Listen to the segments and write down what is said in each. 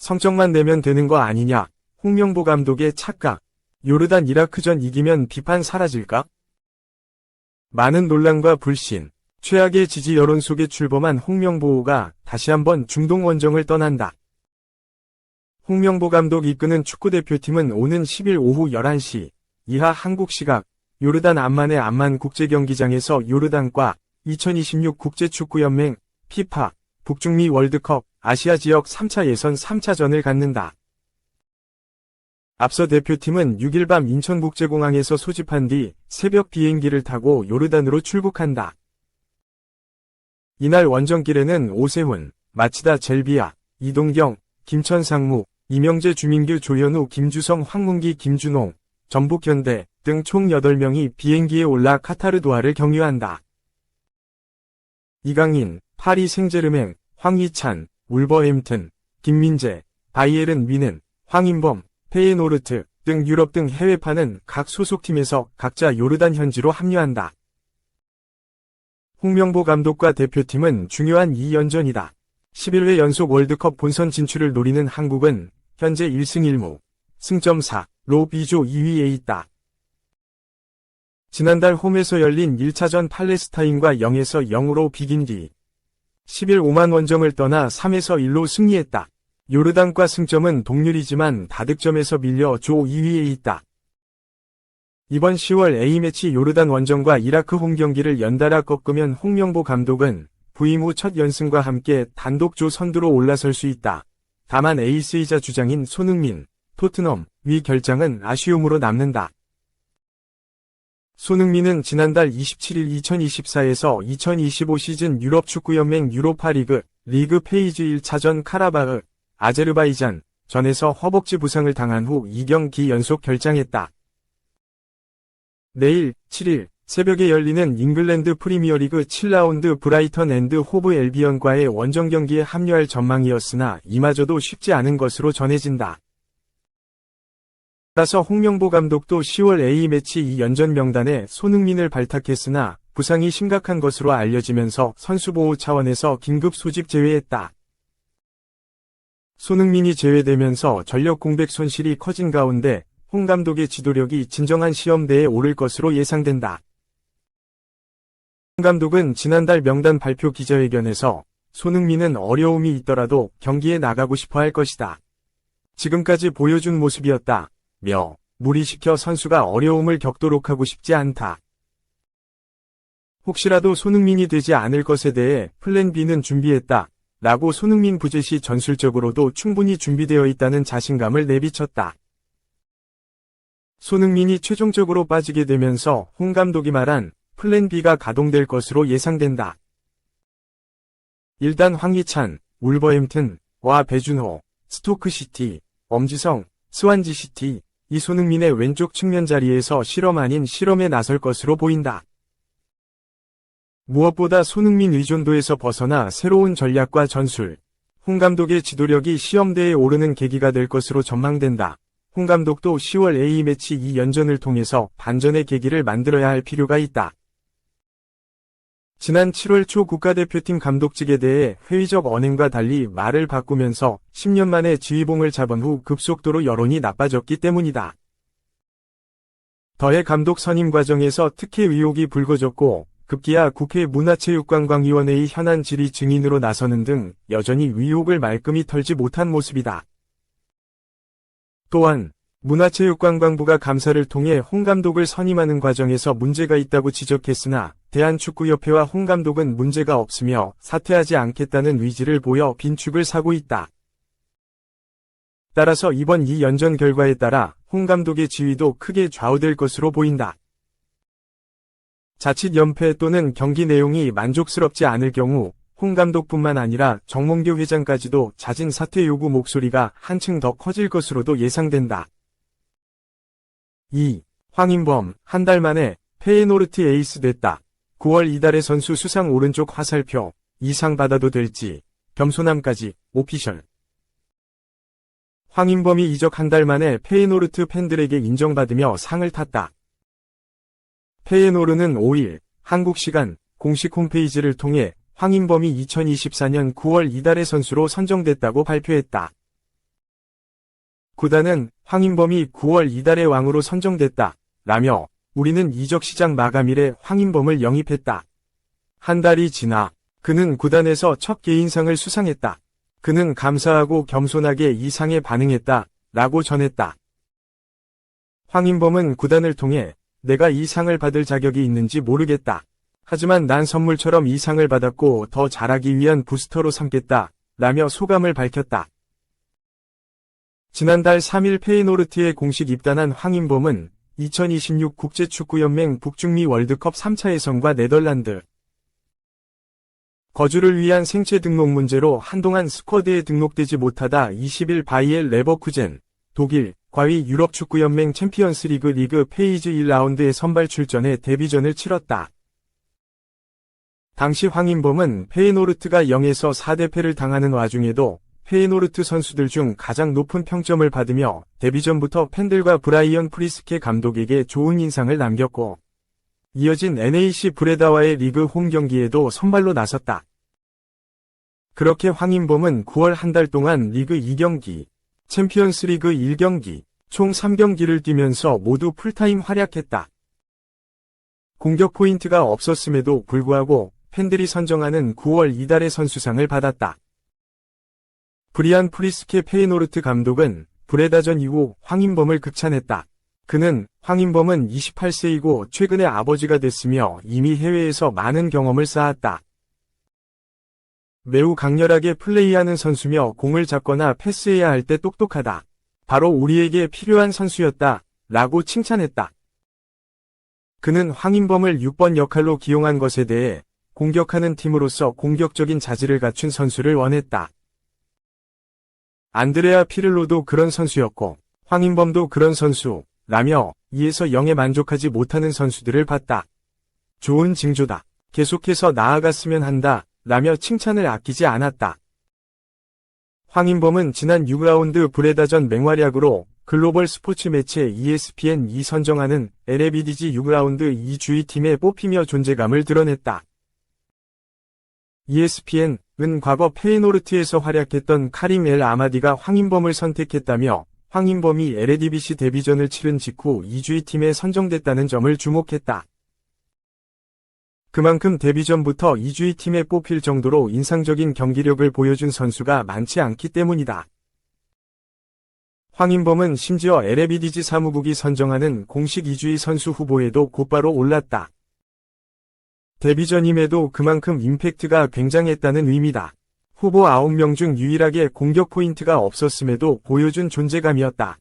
성적만 내면 되는 거 아니냐. 홍명보 감독의 착각. 요르단 이라크전 이기면 비판 사라질까? 많은 논란과 불신, 최악의 지지 여론 속에 출범한 홍명보가 다시 한번 중동 원정을 떠난다. 홍명보 감독 이끄는 축구대표팀은 오는 10일 오후 11시 이하 한국 시각 요르단 암만의 암만 국제경기장에서 요르단과 2026 국제축구연맹 피파 북중미 월드컵 아시아 지역 3차 예선 3차전을 갖는다. 앞서 대표팀은 6일 밤 인천국제공항에서 소집한 뒤 새벽 비행기를 타고 요르단으로 출국한다. 이날 원정길에는 오세훈, 마치다 젤비아, 이동경, 김천 상무, 이명재 주민규 조현우 김주성 황문기 김준홍, 전북현대 등 총 8명이 비행기에 올라 카타르 도하를 경유한다. 이강인, 파리 생제르맹, 황희찬, 울버햄튼, 김민재, 바이에른 미는, 황인범, 페이노르트 등 유럽 등 해외파는 각 소속팀에서 각자 요르단 현지로 합류한다. 홍명보 감독과 대표팀은 중요한 2연전이다. 11회 연속 월드컵 본선 진출을 노리는 한국은 현재 1승 1무, 승점 4로 B조 2위에 있다. 지난달 홈에서 열린 1차전 팔레스타인과 0에서 0으로 비긴 뒤 10일 5만 원정을 떠나 3에서 1로 승리했다. 요르단과 승점은 동률이지만 다득점에서 밀려 조 2위에 있다. 이번 10월 A매치 요르단 원정과 이라크 홈 경기를 연달아 꺾으면 홍명보 감독은 부임 후 첫 연승과 함께 단독 조 선두로 올라설 수 있다. 다만 에이스이자 주장인 손흥민, 토트넘, 위 결장은 아쉬움으로 남는다. 손흥민은 지난달 27일 2024에서 2025 시즌 유럽 축구연맹 유로파리그 리그 페이지 1차전 카라바흐 아제르바이잔 전에서 허벅지 부상을 당한 후 2경기 연속 결장했다. 내일 7일 새벽에 열리는 잉글랜드 프리미어리그 7라운드 브라이턴 앤드 호브 엘비언과의 원정 경기에 합류할 전망이었으나 이마저도 쉽지 않은 것으로 전해진다. 따라서 홍명보 감독도 10월 A매치 2연전 명단에 손흥민을 발탁했으나 부상이 심각한 것으로 알려지면서 선수보호 차원에서 긴급 소집 제외했다. 손흥민이 제외되면서 전력 공백 손실이 커진 가운데 홍 감독의 지도력이 진정한 시험대에 오를 것으로 예상된다. 홍 감독은 지난달 명단 발표 기자회견에서 손흥민은 어려움이 있더라도 경기에 나가고 싶어 할 것이다. 지금까지 보여준 모습이었다. 며 무리시켜 선수가 어려움을 겪도록 하고 싶지 않다. 혹시라도 손흥민이 되지 않을 것에 대해 플랜 B는 준비했다. 라고 손흥민 부재 시 전술적으로도 충분히 준비되어 있다는 자신감을 내비쳤다. 손흥민이 최종적으로 빠지게 되면서 홍 감독이 말한 플랜 B가 가동될 것으로 예상된다. 일단 황희찬, 울버햄튼 와 배준호, 스토크시티, 엄지성, 스완지시티, 이 손흥민의 왼쪽 측면 자리에서 실험 아닌 실험에 나설 것으로 보인다. 무엇보다 손흥민 의존도에서 벗어나 새로운 전략과 전술, 홍 감독의 지도력이 시험대에 오르는 계기가 될 것으로 전망된다. 홍 감독도 10월 A매치 2연전을 통해서 반전의 계기를 만들어야 할 필요가 있다. 지난 7월 초 국가대표팀 감독직에 대해 회의적 언행과 달리 말을 바꾸면서 10년 만에 지휘봉을 잡은 후 급속도로 여론이 나빠졌기 때문이다. 더해 감독 선임 과정에서 특혜 의혹이 불거졌고 급기야 국회 문화체육관광위원회의 현안 질의 증인으로 나서는 등 여전히 의혹을 말끔히 털지 못한 모습이다. 또한 문화체육관광부가 감사를 통해 홍 감독을 선임하는 과정에서 문제가 있다고 지적했으나 대한축구협회와 홍 감독은 문제가 없으며 사퇴하지 않겠다는 의지를 보여 빈축을 사고 있다. 따라서 이번 이 연전 결과에 따라 홍 감독의 지위도 크게 좌우될 것으로 보인다. 자칫 연패 또는 경기 내용이 만족스럽지 않을 경우 홍 감독뿐만 아니라 정몽규 회장까지도 자진 사퇴 요구 목소리가 한층 더 커질 것으로도 예상된다. 2. 황인범, 한 달 만에 페이노르트 에이스 됐다. 9월 이달의 선수 수상 오른쪽 화살표, 이상 받아도 될지, 겸손함까지, 오피셜. 황인범이 이적 한 달 만에 페이노르트 팬들에게 인정받으며 상을 탔다. 페이노르는 5일, 한국 시간, 공식 홈페이지를 통해 황인범이 2024년 9월 이달의 선수로 선정됐다고 발표했다. 구단은 황인범이 9월 이달의 왕으로 선정됐다. 라며 우리는 이적 시장 마감일에 황인범을 영입했다. 한 달이 지나 그는 구단에서 첫 개인상을 수상했다. 그는 감사하고 겸손하게 이 상에 반응했다. 라고 전했다. 황인범은 구단을 통해 내가 이 상을 받을 자격이 있는지 모르겠다. 하지만 난 선물처럼 이 상을 받았고 더 잘하기 위한 부스터로 삼겠다. 라며 소감을 밝혔다. 지난달 3일 페이노르트에 공식 입단한 황인범은 2026 국제축구연맹 북중미 월드컵 3차 예선과 네덜란드 거주를 위한 생체 등록 문제로 한동안 스쿼드에 등록되지 못하다 20일 바이엘 레버쿠젠, 독일, 과위 유럽축구연맹 챔피언스리그 리그 페이즈 1라운드에 선발 출전해 데뷔전을 치렀다. 당시 황인범은 페이노르트가 0에서 4대패를 당하는 와중에도 페이노르트 선수들 중 가장 높은 평점을 받으며 데뷔전부터 팬들과 브라이언 프리스케 감독에게 좋은 인상을 남겼고 이어진 NAC 브레다와의 리그 홈 경기에도 선발로 나섰다. 그렇게 황인범은 9월 한 달 동안 리그 2경기, 챔피언스 리그 1경기, 총 3경기를 뛰면서 모두 풀타임 활약했다. 공격 포인트가 없었음에도 불구하고 팬들이 선정하는 9월 이달의 선수상을 받았다. 브리안 프리스케 페이노르트 감독은 브레다전 이후 황인범을 극찬했다. 그는 황인범은 28세이고 최근에 아버지가 됐으며 이미 해외에서 많은 경험을 쌓았다. 매우 강렬하게 플레이하는 선수며 공을 잡거나 패스해야 할 때 똑똑하다. 바로 우리에게 필요한 선수였다. 라고 칭찬했다. 그는 황인범을 6번 역할로 기용한 것에 대해 공격하는 팀으로서 공격적인 자질을 갖춘 선수를 원했다. 안드레아 피를로도 그런 선수였고 황인범도 그런 선수, 라며 이에서 0에 만족하지 못하는 선수들을 봤다. 좋은 징조다. 계속해서 나아갔으면 한다. 라며 칭찬을 아끼지 않았다. 황인범은 지난 6라운드 브레다전 맹활약으로 글로벌 스포츠 매체 ESPN이 선정하는 LABDG 6라운드 2주위 팀에 뽑히며 존재감을 드러냈다. ESPN은 과거 페이노르트에서 활약했던 카림 엘 아마디가 황인범을 선택했다며 황인범이 LADBC 데뷔전을 치른 직후 2주위 팀에 선정됐다는 점을 주목했다. 그만큼 데뷔전부터 2주위 팀에 뽑힐 정도로 인상적인 경기력을 보여준 선수가 많지 않기 때문이다. 황인범은 심지어 LABDG 사무국이 선정하는 공식 2주위 선수 후보에도 곧바로 올랐다. 데뷔전임에도 그만큼 임팩트가 굉장했다는 의미다. 후보 9명 중 유일하게 공격 포인트가 없었음에도 보여준 존재감이었다.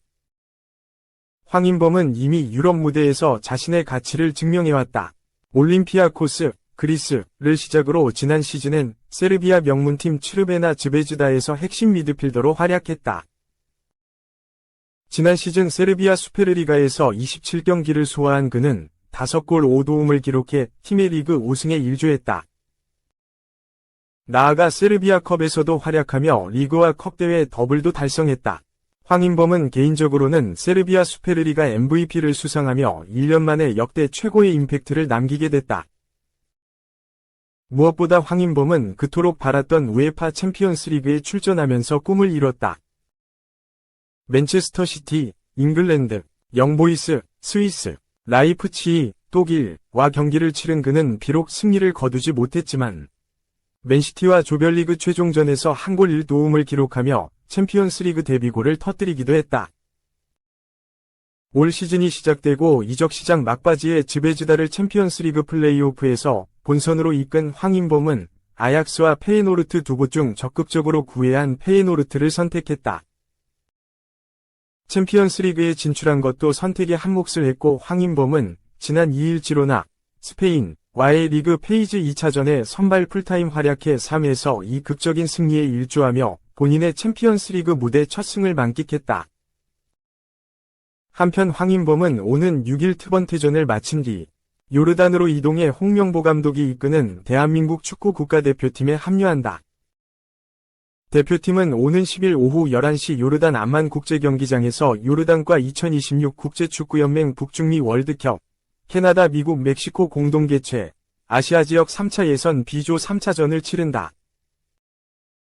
황인범은 이미 유럽 무대에서 자신의 가치를 증명해왔다. 올림피아 코스, 그리스를 시작으로 지난 시즌엔 세르비아 명문팀 츠르베나 즈베즈다에서 핵심 미드필더로 활약했다. 지난 시즌 세르비아 수페르리가에서 27경기를 소화한 그는 5골 5도움을 기록해 팀의 리그 우승에 일조했다. 나아가 세르비아컵에서도 활약하며 리그와 컵대회 더블도 달성했다. 황인범은 개인적으로는 세르비아 수페르리가 MVP를 수상하며 1년 만에 역대 최고의 임팩트를 남기게 됐다. 무엇보다 황인범은 그토록 바랐던 우에파 챔피언스 리그에 출전하면서 꿈을 이뤘다. 맨체스터 시티, 잉글랜드, 영보이스, 스위스, 라이프치히, 독일과 경기를 치른 그는 비록 승리를 거두지 못했지만 맨시티와 조별리그 최종전에서 한 골 1도움을 기록하며 챔피언스리그 데뷔골을 터뜨리기도 했다. 올 시즌이 시작되고 이적 시장 막바지에 즈베즈다를 챔피언스리그 플레이오프에서 본선으로 이끈 황인범은 아약스와 페이노르트 두 곳 중 적극적으로 구애한 페이노르트를 선택했다. 챔피언스 리그에 진출한 것도 선택의 한 몫을 했고 황인범은 지난 2일 지로나 스페인 와의 리그 페이즈 2차전에 선발 풀타임 활약해 3에서 2 극적인 승리에 일조하며 본인의 챔피언스 리그 무대 첫 승을 만끽했다. 한편 황인범은 오는 6일 트번테전을 마친 뒤 요르단으로 이동해 홍명보 감독이 이끄는 대한민국 축구 국가대표팀에 합류한다. 대표팀은 오는 10일 오후 11시 요르단 암만 국제경기장에서 요르단과 2026 국제축구연맹 북중미 월드컵, 캐나다, 미국, 멕시코 공동 개최, 아시아 지역 3차 예선 B조 3차전을 치른다.